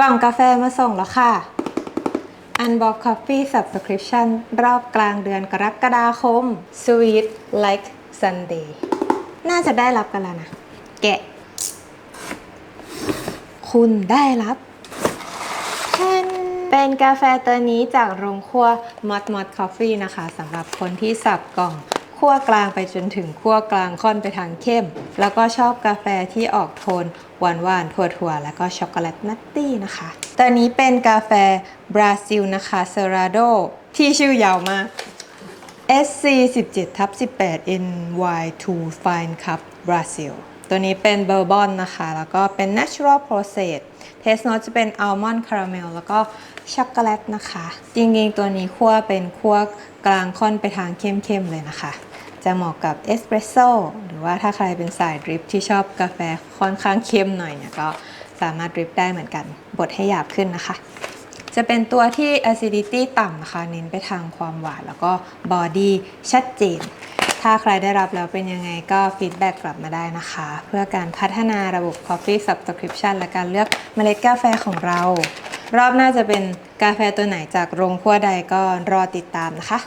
กล่องกาแฟมาส่งแล้วค่ะ Unbox Coffee Subscription รอบกลางเดือนกรกฎาคม Sweet Like Sunday น่าจะได้รับกันแล้วนะ แกะ คุณได้รับแทนเป็นกาแฟตัวนี้จากโรงคั่ว Mod Mod Coffee นะคะสำหรับคนที่สับกล่อง คั่วกลางไปจนถึงคั่วกลางค่อนไปทางเข้ม แล้วก็ชอบกาแฟที่ออกโทนหวานหวานๆถั่วแล้วก็ช็อกโกแลตนัตตี้นะคะ ตัวนี้เป็นกาแฟบราซิลนะคะเซราโดที่ชื่อยาวมาก SC 17ทับ18 NY2 Fine Cup Brazil ตัวนี้เป็นเบอร์บอนนะคะ แล้วก็เป็น Natural Process เทสโนจะเป็นอัลมอนด์คาราเมลแล้วก็ช็อกโกแลตนะคะ จริงๆ ตัวนี้คั่วเป็นคั่วกลางค่อนไปทางเข้มๆเลยนะคะ จะเหมาะกับเอสเปรสโซ่หรือว่าถ้าใครเป็นสายดริปที่ชอบกาแฟค่อนข้างเข้มหน่อยเนี่ยก็สามารถดริปได้เหมือนกันบดให้หยาบขึ้นนะคะ จะเป็นตัวที่ acidity ต่ำนะคะเน้นไปทางความหวานแล้วก็ body ชัดเจน ถ้าใครได้รับแล้วเป็นยังไงก็ฟีดแบ็กกลับมาได้นะคะ เพื่อการพัฒนาระบบ Coffee Subscription และการเลือกเมล็ดกาแฟของเรา รอบหน้าจะเป็นกาแฟตัวไหนจากโรงคั่วใดก็รอติดตามนะคะ